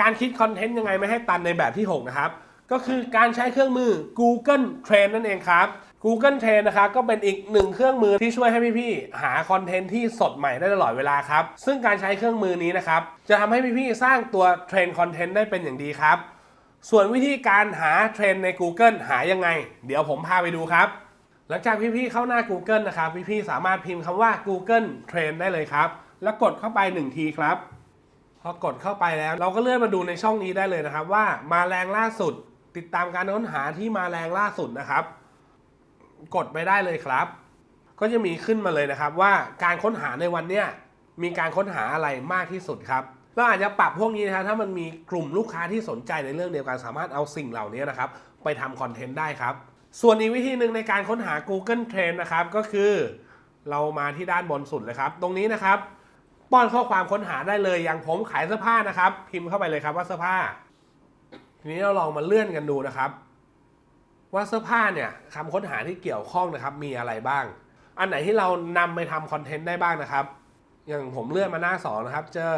การคิดคอนเทนต์ยังไงไม่ให้ตันในแบบที่ 6 นะครับ ก็คือการใช้เครื่องมือ Google Trend นั่นเองครับ Google Trend นะครับก็เป็นอีกหนึ่งเครื่องมือที่ช่วยให้พี่ๆหาคอนเทนต์ที่สดใหม่ได้ตลอดเวลาครับ ซึ่งการใช้เครื่องมือนี้นะครับ จะทำให้พี่ๆสร้างตัวเทรนด์คอนเทนต์ได้เป็นอย่างดีครับ ส่วนวิธีการหาเทรนด์ใน Google หายังไง เดี๋ยวผมพาไปดูครับ หลังจากพี่ๆเข้าหน้า Google นะครับพี่ๆสามารถพิมพ์คำว่า Google Trend ได้เลยครับ แล้วกดเข้าไป 1 ทีครับ พอกดเข้าไปแล้ว เราก็เลื่อนมาดูในช่องนี้ได้เลยนะครับ ว่ามาแรงล่าสุด ติดตามการค้นหาที่มาแรงล่าสุดนะครับ กดไปได้เลยครับ ก็จะมีขึ้นมาเลยนะครับว่าการค้นหาในวันเนี้ยมีการค้นหาอะไรมากที่สุดครับเราอาจจะปรับพวกนี้นะครับถ้ามันมีกลุ่มลูกค้าที่สนใจในเรื่องเดียวกันสามารถเอาสิ่งเหล่านี้นะครับ ไปทำคอนเทนต์ได้ครับ ส่วนอีกวิธีหนึ่งในการค้นหา Google Trend นะครับ ก็คือ เรามาที่ด้านบนสุดเลยครับ ตรงนี้นะครับ ป้อนข้อความค้นหาได้เลยอย่างผมขายเสื้อผ้านะครับ พิมพ์เข้าไปเลยครับว่าเสื้อผ้า ทีนี้เราลองมาเลื่อนกันดูนะครับ ว่าเสื้อผ้าเนี่ยคำค้นหาที่เกี่ยวข้องนะครับ มีอะไรบ้าง อันไหนที่เรานำไปทำคอนเทนต์ได้บ้างนะครับ อย่างผมเลื่อนมาหน้าสองนะครับ เจอ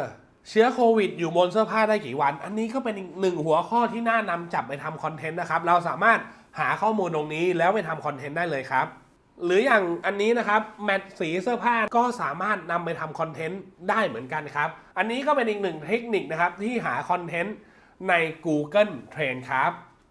เชื้อโควิด อยู่บนเสื้อผ้าได้กี่วัน อันนี้ก็เป็นหนึ่งหัวข้อที่น่านำจับไปทำคอนเทนต์นะครับ เราสามารถหาข้อมูลตรงนี้แล้วไปทำคอนเทนต์ได้เลยครับ หรืออย่างอันนี้นะครับ แมทสีเสื้อผ้าก็สามารถนำไปทำคอนเทนต์ได้เหมือนกันครับ อันนี้ก็เป็นอีกหนึ่งเทคนิคนะครับที่หาคอนเทนต์ใน Google Trend ครับ